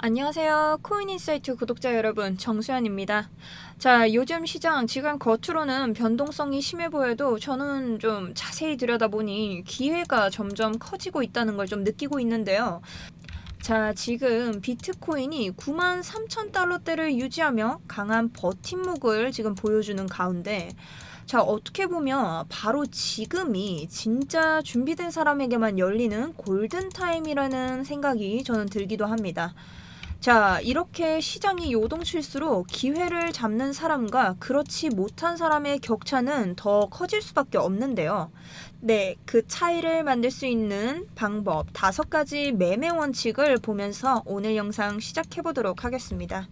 안녕하세요. 코인인사이트 구독자 여러분, 정수연입니다. 자, 요즘 시장 지금 겉으로는 변동성이 심해 보여도 저는 좀 자세히 들여다보니 기회가 점점 커지고 있다는 걸 좀 느끼고 있는데요. 자, 지금 비트코인이 9만 3천 달러대를 유지하며 강한 버팀목을 지금 보여주는 가운데 자, 어떻게 보면 바로 지금이 진짜 준비된 사람에게만 열리는 골든타임이라는 생각이 저는 들기도 합니다. 자, 이렇게 시장이 요동칠수록 기회를 잡는 사람과 그렇지 못한 사람의 격차는 더 커질 수밖에 없는데요. 네, 그 차이를 만들 수 있는 방법 다섯 가지 매매 원칙을 보면서 오늘 영상 시작해 보도록 하겠습니다.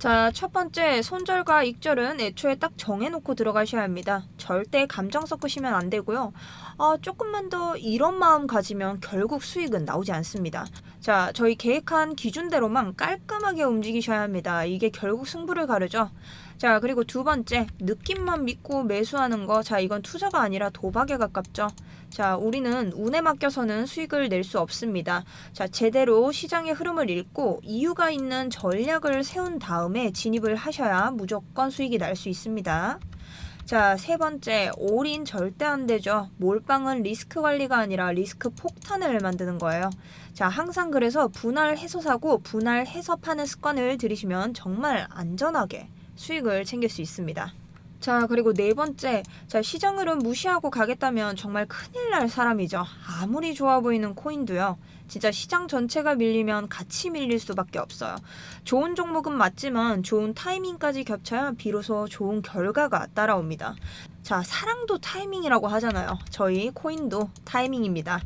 자, 첫 번째, 손절과 익절은 애초에 딱 정해놓고 들어가셔야 합니다. 절대 감정 섞으시면 안 되고요. 아, 조금만 더 이런 마음 가지면 결국 수익은 나오지 않습니다. 자, 저희 계획한 기준대로만 깔끔하게 움직이셔야 합니다. 이게 결국 승부를 가르죠. 자, 그리고 두 번째, 느낌만 믿고 매수하는 거. 자, 이건 투자가 아니라 도박에 가깝죠. 자, 우리는 운에 맡겨서는 수익을 낼 수 없습니다. 자, 제대로 시장의 흐름을 읽고 이유가 있는 전략을 세운 다음에 진입을 하셔야 무조건 수익이 날 수 있습니다. 자, 세 번째, 올인 절대 안 되죠. 몰빵은 리스크 관리가 아니라 리스크 폭탄을 만드는 거예요. 자, 항상 그래서 분할해서 사고 분할해서 파는 습관을 들이시면 정말 안전하게 수익을 챙길 수 있습니다. 자, 그리고 네 번째. 자, 시장 흐름 무시하고 가겠다면 정말 큰일 날 사람이죠. 아무리 좋아 보이는 코인도요. 진짜 시장 전체가 밀리면 같이 밀릴 수밖에 없어요. 좋은 종목은 맞지만 좋은 타이밍까지 겹쳐야 비로소 좋은 결과가 따라옵니다. 자, 사랑도 타이밍이라고 하잖아요. 저희 코인도 타이밍입니다.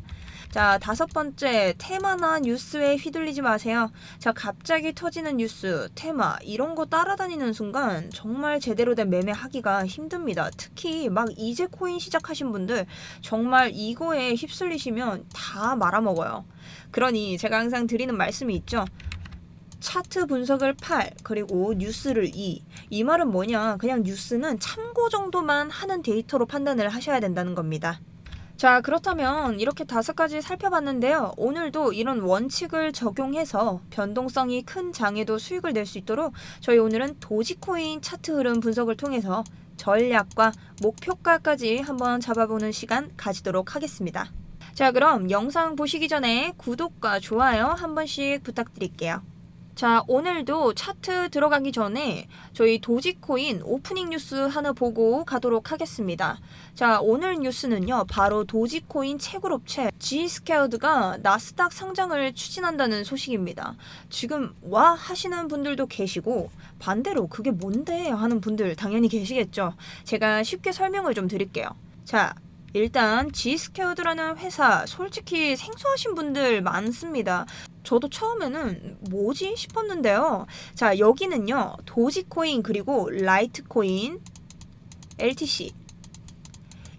자, 다섯 번째, 테마나 뉴스에 휘둘리지 마세요. 자, 갑자기 터지는 뉴스, 테마, 이런 거 따라다니는 순간 정말 제대로 된 매매 하기가 힘듭니다. 특히 막 이제 코인 시작하신 분들 정말 이거에 휩쓸리시면 다 말아먹어요. 그러니 제가 항상 드리는 말씀이 있죠. 차트 분석을 8, 그리고 뉴스를 2. 이 말은 뭐냐? 그냥 뉴스는 참고 정도만 하는 데이터로 판단을 하셔야 된다는 겁니다. 자, 그렇다면 이렇게 다섯 가지 살펴봤는데요. 오늘도 이런 원칙을 적용해서 변동성이 큰 장에도 수익을 낼 수 있도록 저희 오늘은 도지코인 차트 흐름 분석을 통해서 전략과 목표가까지 한번 잡아보는 시간 가지도록 하겠습니다. 자, 그럼 영상 보시기 전에 구독과 좋아요 한 번씩 부탁드릴게요. 자, 오늘도 차트 들어가기 전에 저희 도지코인 오프닝 뉴스 하나 보고 가도록 하겠습니다. 자, 오늘 뉴스는요, 바로 도지코인 채굴업체 G스퀘어드가 나스닥 상장을 추진한다는 소식입니다. 지금 와 하시는 분들도 계시고, 반대로 그게 뭔데 하는 분들 당연히 계시겠죠. 제가 쉽게 설명을 좀 드릴게요. 자, 일단 G스퀘어드라는 회사 솔직히 생소하신 분들 많습니다. 저도 처음에는 뭐지 싶었는데요. 자, 여기는요. 도지코인 그리고 라이트코인 LTC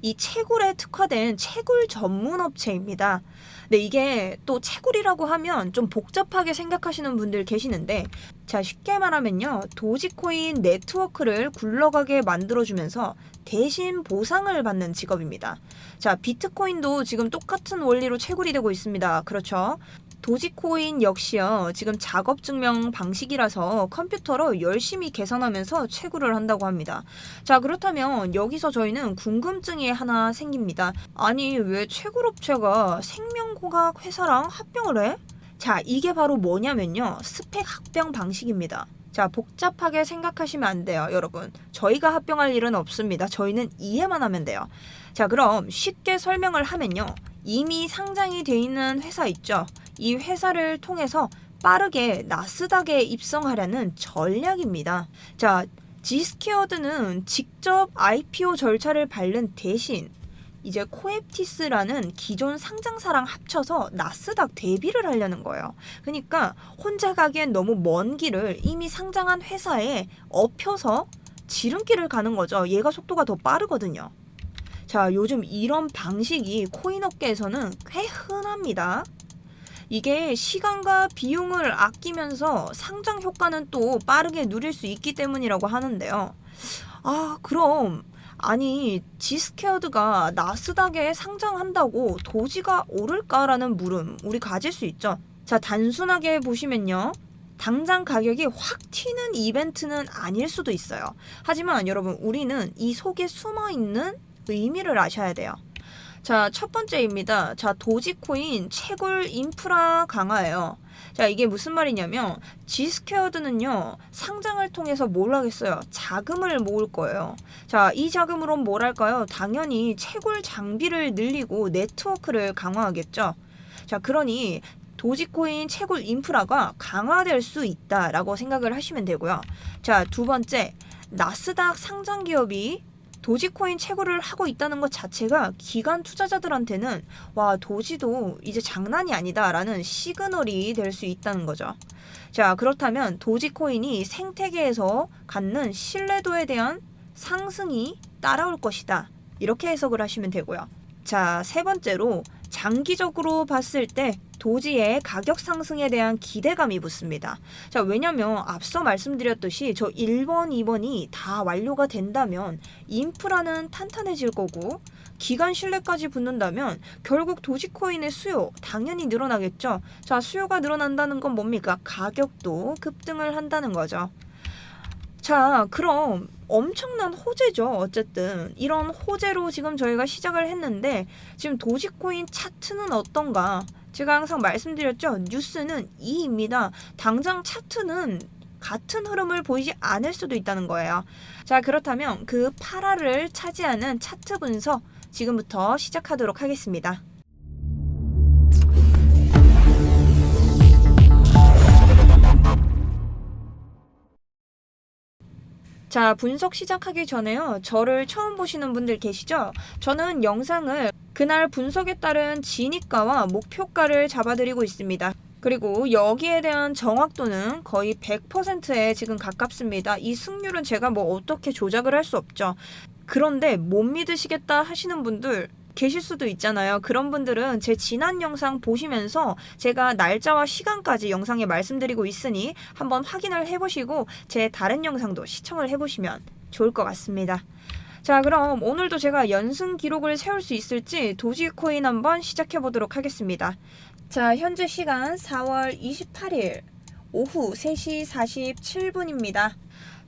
이 채굴에 특화된 채굴 전문 업체입니다. 네, 이게 또 채굴이라고 하면 좀 복잡하게 생각하시는 분들 계시는데 자, 쉽게 말하면요. 도지코인 네트워크를 굴러가게 만들어주면서 대신 보상을 받는 직업입니다. 자, 비트코인도 지금 똑같은 원리로 채굴이 되고 있습니다. 그렇죠? 도지코인 역시요. 지금 작업 증명 방식이라서 컴퓨터로 열심히 계산하면서 채굴을 한다고 합니다. 자, 그렇다면 여기서 저희는 궁금증이 하나 생깁니다. 아니, 왜 채굴업체가 생명공학 회사랑 합병을 해? 자, 이게 바로 뭐냐면요. 스펙 합병 방식입니다. 자, 복잡하게 생각하시면 안 돼요, 여러분. 저희가 합병할 일은 없습니다. 저희는 이해만 하면 돼요. 자, 그럼 쉽게 설명을 하면요. 이미 상장이 돼 있는 회사 있죠. 이 회사를 통해서 빠르게 나스닥에 입성하려는 전략입니다. 자, 지스퀘어드는 직접 IPO 절차를 밟는 대신 이제 코에프티스라는 기존 상장사랑 합쳐서 나스닥 대비를 하려는 거예요. 그러니까 혼자 가기엔 너무 먼 길을 이미 상장한 회사에 엎혀서 지름길을 가는 거죠. 얘가 속도가 더 빠르거든요. 자, 요즘 이런 방식이 코인 업계에서는 꽤 흔합니다. 이게 시간과 비용을 아끼면서 상장 효과는 또 빠르게 누릴 수 있기 때문이라고 하는데요. 아, 그럼 아니 지스퀘어드가 나스닥에 상장한다고 도지가 오를까라는 물음 우리 가질 수 있죠. 자 단순하게 보시면요. 당장 가격이 확 튀는 이벤트는 아닐 수도 있어요. 하지만 여러분, 우리는 이 속에 숨어 있는 의미를 아셔야 돼요. 자, 첫 번째입니다. 자, 도지코인 채굴 인프라 강화예요. 자, 이게 무슨 말이냐면, G스퀘어드는요, 상장을 통해서 뭘 하겠어요? 자금을 모을 거예요. 자, 이 자금으로 뭘 할까요? 당연히 채굴 장비를 늘리고 네트워크를 강화하겠죠. 자, 그러니, 도지코인 채굴 인프라가 강화될 수 있다라고 생각을 하시면 되고요. 자, 두 번째, 나스닥 상장 기업이 도지코인 채굴을 하고 있다는 것 자체가 기관 투자자들한테는 와 도지도 이제 장난이 아니다라는 시그널이 될 수 있다는 거죠. 자 그렇다면 도지코인이 생태계에서 갖는 신뢰도에 대한 상승이 따라올 것이다. 이렇게 해석을 하시면 되고요. 자 세 번째로 장기적으로 봤을 때 도지의 가격 상승에 대한 기대감이 붙습니다. 자, 왜냐면 앞서 말씀드렸듯이 저 1번, 2번이 다 완료가 된다면 인프라는 탄탄해질 거고 기간 신뢰까지 붙는다면 결국 도지코인의 수요 당연히 늘어나겠죠. 자, 수요가 늘어난다는 건 뭡니까? 가격도 급등을 한다는 거죠. 자, 그럼 엄청난 호재죠. 어쨌든 이런 호재로 지금 저희가 시작을 했는데 지금 도지코인 차트는 어떤가? 제가 항상 말씀드렸죠. 뉴스는 2입니다. 당장 차트는 같은 흐름을 보이지 않을 수도 있다는 거예요. 자, 그렇다면 그 8화를 차지하는 차트 분석 지금부터 시작하도록 하겠습니다. 자, 분석 시작하기 전에요. 저를 처음 보시는 분들 계시죠? 저는 영상을 그날 분석에 따른 진입가와 목표가를 잡아드리고 있습니다. 그리고 여기에 대한 정확도는 거의 100%에 지금 가깝습니다. 이 승률은 제가 뭐 어떻게 조작을 할 수 없죠. 그런데 못 믿으시겠다 하시는 분들 계실 수도 있잖아요. 그런 분들은 제 지난 영상 보시면서 제가 날짜와 시간까지 영상에 말씀드리고 있으니 한번 확인을 해보시고 제 다른 영상도 시청을 해보시면 좋을 것 같습니다. 자, 그럼 오늘도 제가 연승 기록을 세울 수 있을지 도지코인 한번 시작해 보도록 하겠습니다. 자, 현재 시간 4월 28일 오후 3시 47분입니다.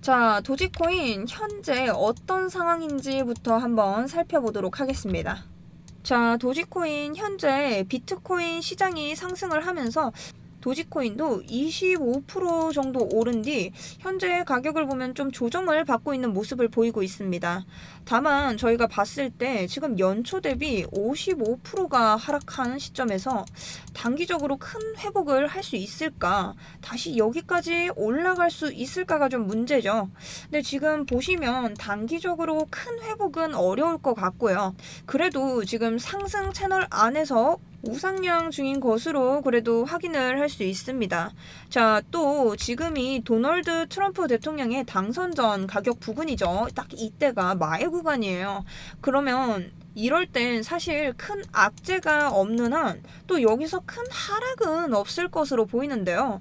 자, 도지코인 현재 어떤 상황인지부터 한번 살펴보도록 하겠습니다. 자, 도지코인 현재 비트코인 시장이 상승을 하면서 도지코인도 25% 정도 오른 뒤 현재 가격을 보면 좀 조정을 받고 있는 모습을 보이고 있습니다. 다만 저희가 봤을 때 지금 연초 대비 55%가 하락한 시점에서 단기적으로 큰 회복을 할 수 있을까? 다시 여기까지 올라갈 수 있을까가 좀 문제죠. 근데 지금 보시면 단기적으로 큰 회복은 어려울 것 같고요. 그래도 지금 상승 채널 안에서 우상향 중인 것으로 그래도 확인을 할 수 있습니다. 자, 또 지금이 도널드 트럼프 대통령의 당선 전 가격 부근이죠. 딱 이때가 마의 구간이에요. 그러면 이럴 땐 사실 큰 악재가 없는 한 또 여기서 큰 하락은 없을 것으로 보이는데요.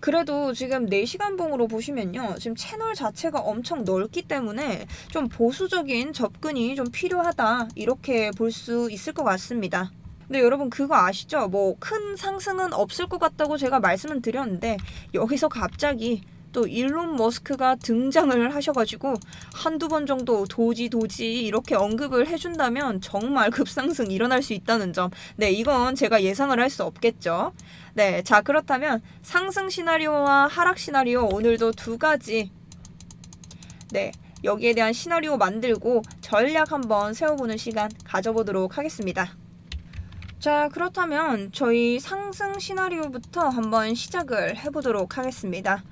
그래도 지금 4시간 봉으로 보시면요. 지금 채널 자체가 엄청 넓기 때문에 좀 보수적인 접근이 좀 필요하다. 이렇게 볼 수 있을 것 같습니다. 근데 여러분 그거 아시죠? 뭐 큰 상승은 없을 것 같다고 제가 말씀을 드렸는데 여기서 갑자기 또 일론 머스크가 등장을 하셔가지고 한두 번 정도 도지 도지 이렇게 언급을 해준다면 정말 급상승 일어날 수 있다는 점. 네, 이건 제가 예상을 할 수 없겠죠. 네, 자 그렇다면 상승 시나리오와 하락 시나리오 오늘도 두 가지. 네, 여기에 대한 시나리오 만들고 전략 한번 세워보는 시간 가져보도록 하겠습니다. 자, 그렇다면 저희 상승 시나리오부터 한번 시작을 해보도록 하겠습니다.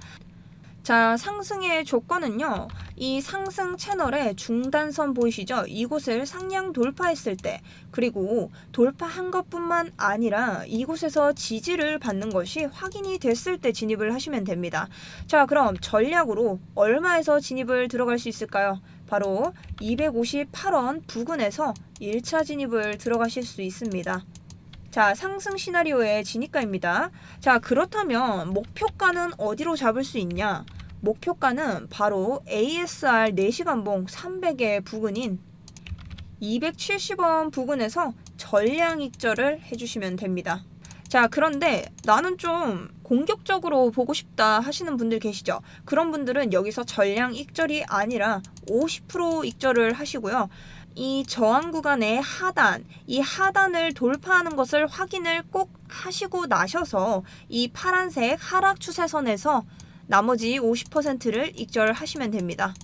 자, 상승의 조건은요. 이 상승 채널의 중단선 보이시죠? 이곳을 상향 돌파했을 때, 그리고 돌파한 것뿐만 아니라 이곳에서 지지를 받는 것이 확인이 됐을 때 진입을 하시면 됩니다. 자, 그럼 전략으로 얼마에서 진입을 들어갈 수 있을까요? 바로 258원 부근에서 1차 진입을 들어가실 수 있습니다. 자, 상승 시나리오의 진입가입니다. 자, 그렇다면 목표가는 어디로 잡을 수 있냐? 목표가는 바로 ASR 4시간봉 300의 부근인 270원 부근에서 전량 익절을 해주시면 됩니다. 자, 그런데 나는 좀 공격적으로 보고 싶다 하시는 분들 계시죠? 그런 분들은 여기서 전량 익절이 아니라 50% 익절을 하시고요. 이 저항 구간의 하단, 이 하단을 돌파하는 것을 확인을 꼭 하시고 나셔서 이 파란색 하락 추세선에서 나머지 50%를 익절하시면 됩니다.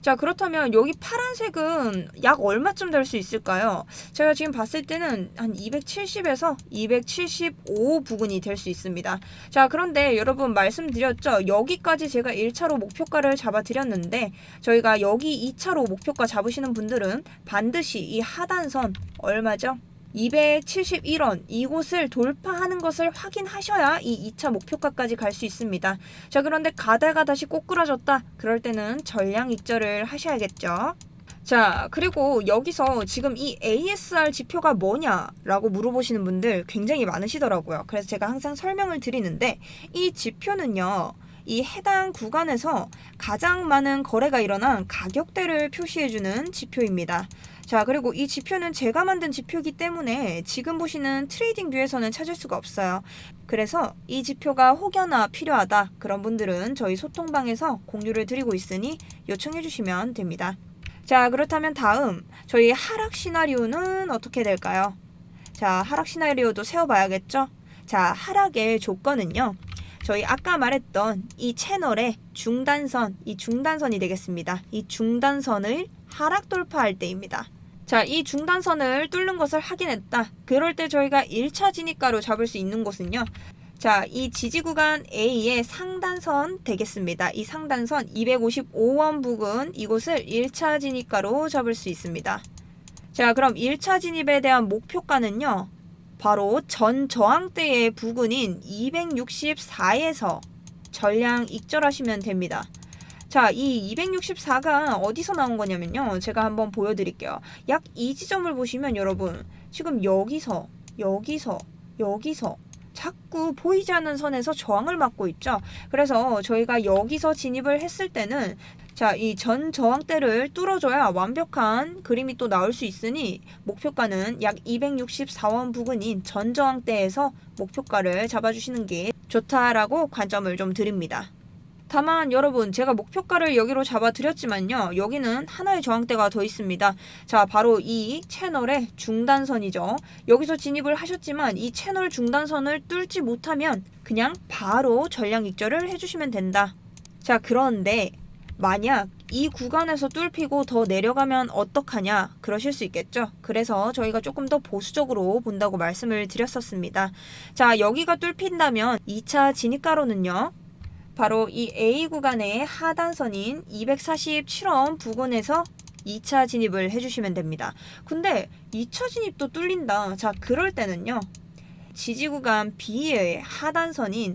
자, 그렇다면 여기 파란색은 약 얼마쯤 될 수 있을까요? 제가 지금 봤을 때는 한 270에서 275 부근이 될 수 있습니다. 자, 그런데 여러분 말씀드렸죠? 여기까지 제가 1차로 목표가를 잡아드렸는데 저희가 여기 2차로 목표가 잡으시는 분들은 반드시 이 하단선 얼마죠? 271원 이곳을 돌파하는 것을 확인하셔야 이 2차 목표가까지 갈 수 있습니다. 자 그런데 가다가 다시 꼬꾸라졌다 그럴 때는 전량 익절을 하셔야겠죠. 자 그리고 여기서 지금 이 ASR 지표가 뭐냐라고 물어보시는 분들 굉장히 많으시더라고요. 그래서 제가 항상 설명을 드리는데 이 지표는요. 이 해당 구간에서 가장 많은 거래가 일어난 가격대를 표시해주는 지표입니다. 자, 그리고 이 지표는 제가 만든 지표이기 때문에 지금 보시는 트레이딩 뷰에서는 찾을 수가 없어요. 그래서 이 지표가 혹여나 필요하다. 그런 분들은 저희 소통방에서 공유를 드리고 있으니 요청해 주시면 됩니다. 자, 그렇다면 다음 저희 하락 시나리오는 어떻게 될까요? 자, 하락 시나리오도 세워봐야겠죠? 자, 하락의 조건은요. 저희 아까 말했던 이 채널의 중단선, 이 중단선이 되겠습니다. 이 중단선을 하락 돌파할 때입니다. 자, 이 중단선을 뚫는 것을 확인했다. 그럴 때 저희가 1차 진입가로 잡을 수 있는 곳은요. 자, 이 지지 구간 A의 상단선 되겠습니다. 이 상단선 255원 부근 이곳을 1차 진입가로 잡을 수 있습니다. 자, 그럼 1차 진입에 대한 목표가는요. 바로 전 저항대의 부근인 264에서 전량 익절하시면 됩니다. 자, 이 264가 어디서 나온 거냐면요. 제가 한번 보여드릴게요. 약 이 지점을 보시면 여러분, 지금 여기서, 여기서, 여기서, 자꾸 보이지 않는 선에서 저항을 맞고 있죠. 그래서 저희가 여기서 진입을 했을 때는 자, 이 전 저항대를 뚫어줘야 완벽한 그림이 또 나올 수 있으니 목표가는 약 264원 부근인 전 저항대에서 목표가를 잡아주시는 게 좋다라고 관점을 좀 드립니다. 다만 여러분 제가 목표가를 여기로 잡아드렸지만요. 여기는 하나의 저항대가 더 있습니다. 자 바로 이 채널의 중단선이죠. 여기서 진입을 하셨지만 이 채널 중단선을 뚫지 못하면 그냥 바로 전량 익절을 해주시면 된다. 자 그런데 만약 이 구간에서 뚫히고 더 내려가면 어떡하냐 그러실 수 있겠죠. 그래서 저희가 조금 더 보수적으로 본다고 말씀을 드렸었습니다. 자 여기가 뚫힌다면 2차 진입가로는요. 바로 이 A 구간의 하단선인 247원 부근에서 2차 진입을 해주시면 됩니다. 근데 2차 진입도 뚫린다. 자, 그럴 때는요. 지지 구간 B의 하단선인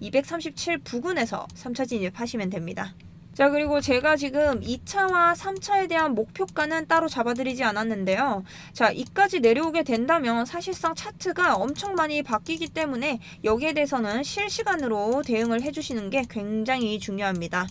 237 부근에서 3차 진입하시면 됩니다. 자, 그리고 제가 지금 2차와 3차에 대한 목표가는 따로 잡아드리지 않았는데요. 자, 이까지 내려오게 된다면 사실상 차트가 엄청 많이 바뀌기 때문에 여기에 대해서는 실시간으로 대응을 해주시는 게 굉장히 중요합니다.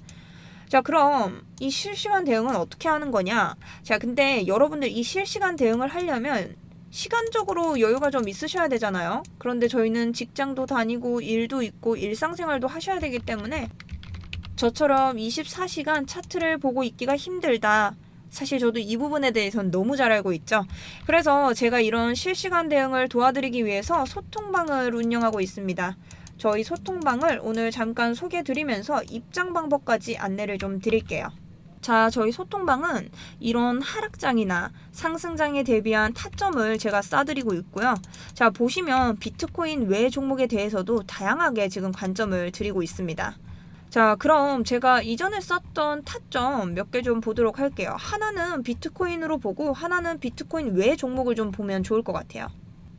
자, 그럼 이 실시간 대응은 어떻게 하는 거냐? 자, 근데 여러분들 이 실시간 대응을 하려면 시간적으로 여유가 좀 있으셔야 되잖아요. 그런데 저희는 직장도 다니고 일도 있고 일상생활도 하셔야 되기 때문에 저처럼 24시간 차트를 보고 있기가 힘들다. 사실 저도 이 부분에 대해서는 너무 잘 알고 있죠. 그래서 제가 이런 실시간 대응을 도와드리기 위해서 소통방을 운영하고 있습니다. 저희 소통방을 오늘 잠깐 소개해 드리면서 입장 방법까지 안내를 좀 드릴게요. 자, 저희 소통방은 이런 하락장이나 상승장에 대비한 타점을 제가 싸드리고 있고요. 자, 보시면 비트코인 외 종목에 대해서도 다양하게 지금 관점을 드리고 있습니다. 자, 그럼 제가 이전에 썼던 타점 몇 개 좀 보도록 할게요. 하나는 비트코인으로 보고 하나는 비트코인 외 종목을 좀 보면 좋을 것 같아요.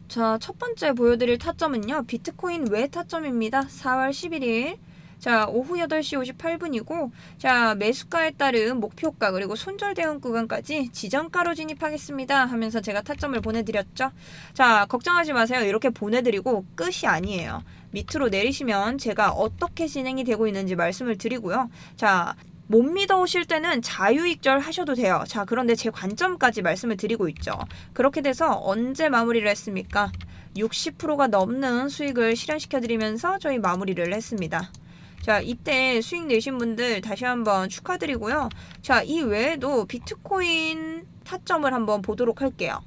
자, 첫 번째 보여드릴 타점은요. 비트코인 외 타점입니다. 4월 11일. 자, 오후 8시 58분이고, 자, 매수가에 따른 목표가, 그리고 손절 대응 구간까지 지정가로 진입하겠습니다. 하면서 제가 타점을 보내 드렸죠. 자, 걱정하지 마세요. 이렇게 보내 드리고 끝이 아니에요. 밑으로 내리시면 제가 어떻게 진행이 되고 있는지 말씀을 드리고요. 자, 못 믿어오실 때는 자유익절 하셔도 돼요. 자, 그런데 제 관점까지 말씀을 드리고 있죠. 그렇게 돼서 언제 마무리를 했습니까? 60%가 넘는 수익을 실현시켜드리면서 저희 마무리를 했습니다. 자, 이때 수익 내신 분들 다시 한번 축하드리고요. 자, 이 외에도 비트코인 타점을 한번 보도록 할게요.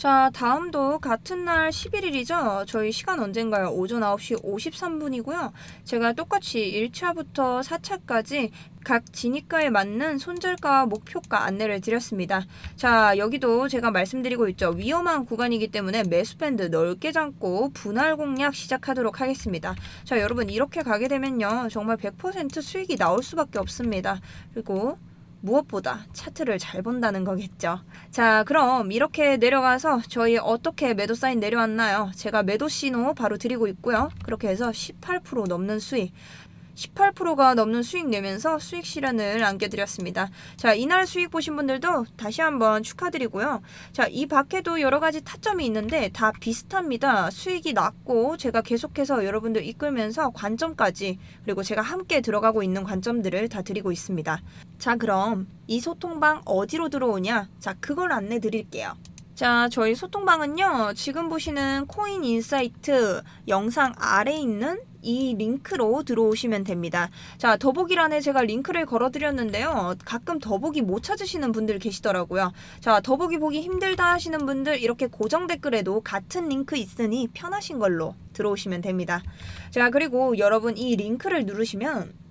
자, 다음도 같은 날 11일이죠. 저희 시간 언젠가요? 오전 9시 53분이고요. 제가 똑같이 1차부터 4차까지 각 진입가에 맞는 손절가와 목표가 안내를 드렸습니다. 자, 여기도 제가 말씀드리고 있죠. 위험한 구간이기 때문에 매수 밴드 넓게 잡고 분할 공략 시작하도록 하겠습니다. 자, 여러분 이렇게 가게 되면요. 정말 100% 수익이 나올 수밖에 없습니다. 그리고 무엇보다 차트를 잘 본다는 거겠죠. 자, 그럼 이렇게 내려가서 저희 어떻게 매도 사인 내려왔나요? 제가 매도 신호 바로 드리고 있고요. 그렇게 해서 18% 넘는 수익. 18%가 넘는 수익 내면서 수익 실현을 안겨드렸습니다. 자, 이날 수익 보신 분들도 다시 한번 축하드리고요. 자, 이 밖에도 여러 가지 타점이 있는데 다 비슷합니다. 수익이 낮고 제가 계속해서 여러분들 이끌면서 관점까지 그리고 제가 함께 들어가고 있는 관점들을 다 드리고 있습니다. 자, 그럼 이 소통방 어디로 들어오냐? 자, 그걸 안내 드릴게요. 자, 저희 소통방은요, 지금 보시는 코인 인사이트 영상 아래 있는 이 링크로 들어오시면 됩니다. 자, 더보기란에 제가 링크를 걸어드렸는데요. 가끔 더보기 못 찾으시는 분들 계시더라고요. 자, 더보기 보기 힘들다 하시는 분들 이렇게 고정 댓글에도 같은 링크 있으니 편하신 걸로 들어오시면 됩니다. 자, 그리고 여러분 이 링크를 누르시면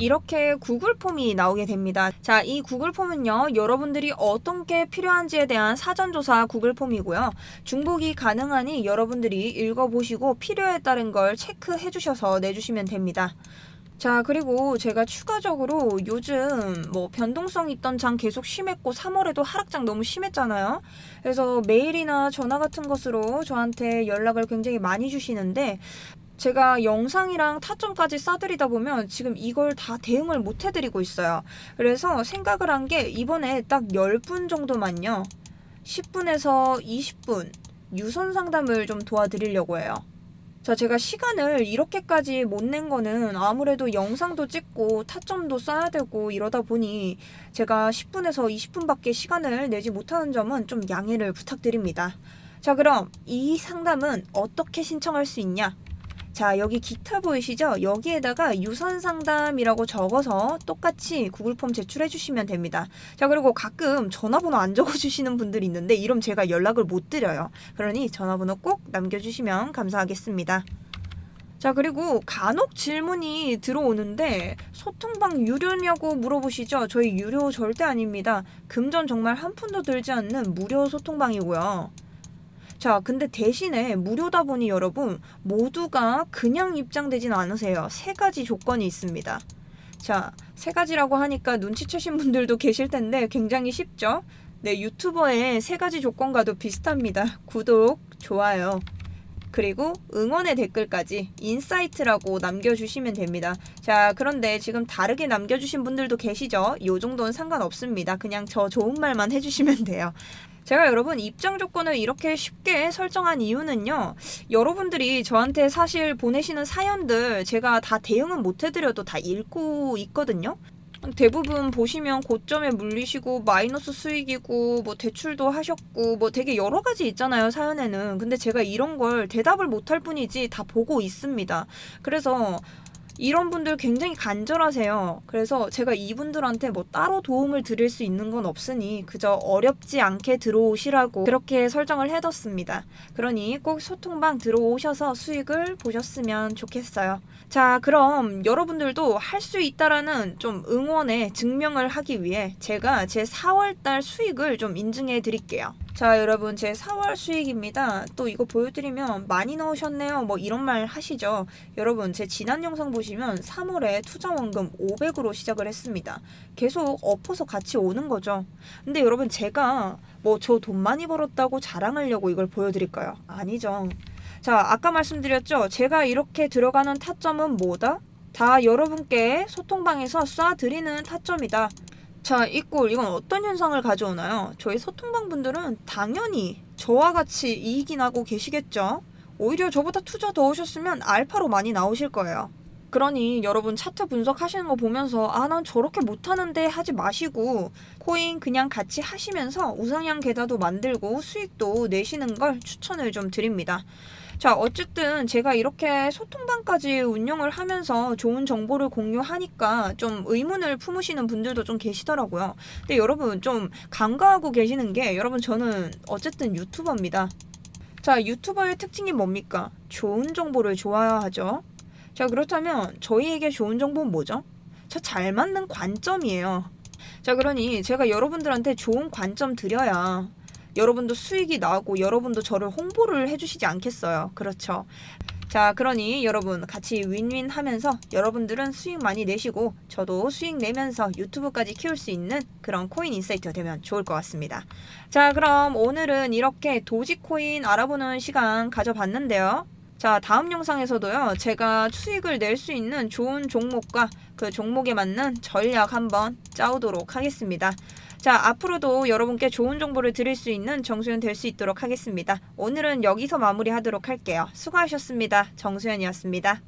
이렇게 구글 폼이 나오게 됩니다. 자, 이 구글 폼은요, 여러분들이 어떤 게 필요한지에 대한 사전조사 구글 폼이고요. 중복이 가능하니 여러분들이 읽어보시고 필요에 따른 걸 체크해 주셔서 내주시면 됩니다. 자, 그리고 제가 추가적으로 요즘 뭐 변동성 있던 장 계속 심했고 3월에도 하락장 너무 심했잖아요. 그래서 메일이나 전화 같은 것으로 저한테 연락을 굉장히 많이 주시는데 제가 영상이랑 타점까지 싸드리다 보면 지금 이걸 다 대응을 못 해드리고 있어요. 그래서 생각을 한 게 이번에 딱 10분 정도만요. 10분에서 20분 유선 상담을 좀 도와드리려고 해요. 자, 제가 시간을 이렇게까지 못 낸 거는 아무래도 영상도 찍고 타점도 써야 되고 이러다 보니 제가 10분에서 20분밖에 시간을 내지 못하는 점은 좀 양해를 부탁드립니다. 자, 그럼 이 상담은 어떻게 신청할 수 있냐? 자, 여기 기타 보이시죠? 여기에다가 유선 상담이라고 적어서 똑같이 구글 폼 제출해 주시면 됩니다. 자, 그리고 가끔 전화번호 안 적어 주시는 분들이 있는데 이럼 제가 연락을 못 드려요. 그러니 전화번호 꼭 남겨 주시면 감사하겠습니다. 자, 그리고 간혹 질문이 들어오는데 소통방 유료냐고 물어보시죠? 저희 유료 절대 아닙니다. 금전 정말 한 푼도 들지 않는 무료 소통방이고요. 자, 근데 대신에 무료다 보니 여러분 모두가 그냥 입장되진 않으세요. 세 가지 조건이 있습니다. 자, 세 가지라고 하니까 눈치채신 분들도 계실 텐데 굉장히 쉽죠? 네, 유튜버의 세 가지 조건과도 비슷합니다. 구독, 좋아요. 그리고 응원의 댓글까지 인사이트라고 남겨주시면 됩니다. 자, 그런데 지금 다르게 남겨주신 분들도 계시죠? 요 정도는 상관없습니다. 그냥 저 좋은 말만 해주시면 돼요. 제가 여러분 입장 조건을 이렇게 쉽게 설정한 이유는요. 여러분들이 저한테 사실 보내시는 사연들 제가 다 대응은 못 해드려도 다 읽고 있거든요. 대부분 보시면 고점에 물리시고 마이너스 수익이고 뭐 대출도 하셨고 뭐 되게 여러 가지 있잖아요 사연에는. 근데 제가 이런 걸 대답을 못할 뿐이지 다 보고 있습니다. 그래서 이런 분들 굉장히 간절하세요. 그래서 제가 이분들한테 뭐 따로 도움을 드릴 수 있는 건 없으니 그저 어렵지 않게 들어오시라고 그렇게 설정을 해뒀습니다. 그러니 꼭 소통방 들어오셔서 수익을 보셨으면 좋겠어요. 자, 그럼 여러분들도 할 수 있다라는 좀 응원의 증명을 하기 위해 제가 제 4월달 수익을 좀 인증해 드릴게요. 자, 여러분 제 4월 수익입니다. 또 이거 보여드리면 많이 넣으셨네요. 뭐 이런 말 하시죠. 여러분 제 지난 영상 보시면 3월에 투자원금 500으로 시작을 했습니다. 계속 엎어서 같이 오는 거죠. 근데 여러분 제가 뭐 저 돈 많이 벌었다고 자랑하려고 이걸 보여드릴까요? 아니죠. 자, 아까 말씀드렸죠. 제가 이렇게 들어가는 타점은 뭐다? 다 여러분께 소통방에서 쏴드리는 타점이다. 자, 이 꼴, 이건 어떤 현상을 가져오나요? 저희 소통방 분들은 당연히 저와 같이 이익이 나고 계시겠죠? 오히려 저보다 투자 더 오셨으면 알파로 많이 나오실 거예요. 그러니 여러분 차트 분석하시는 거 보면서 아 난 저렇게 못하는데 하지 마시고 코인 그냥 같이 하시면서 우상향 계좌도 만들고 수익도 내시는 걸 추천을 좀 드립니다. 자, 어쨌든 제가 이렇게 소통방까지 운영을 하면서 좋은 정보를 공유하니까 좀 의문을 품으시는 분들도 좀 계시더라고요. 근데 여러분 좀 간과하고 계시는 게 여러분 저는 어쨌든 유튜버입니다. 자, 유튜버의 특징이 뭡니까? 좋은 정보를 좋아하죠. 자, 그렇다면 저희에게 좋은 정보는 뭐죠? 자, 잘 맞는 관점이에요. 자, 그러니 제가 여러분들한테 좋은 관점 드려야 여러분도 수익이 나고 여러분도 저를 홍보를 해주시지 않겠어요. 그렇죠. 자, 그러니 여러분 같이 윈윈 하면서 여러분들은 수익 많이 내시고 저도 수익 내면서 유튜브까지 키울 수 있는 그런 코인 인사이트가 되면 좋을 것 같습니다. 자, 그럼 오늘은 이렇게 도지코인 알아보는 시간 가져봤는데요. 자, 다음 영상에서도요, 제가 수익을 낼 수 있는 좋은 종목과 그 종목에 맞는 전략 한번 짜오도록 하겠습니다. 자, 앞으로도 여러분께 좋은 정보를 드릴 수 있는 정수연 될수 있도록 하겠습니다. 오늘은 여기서 마무리하도록 할게요. 수고하셨습니다. 정수연이었습니다.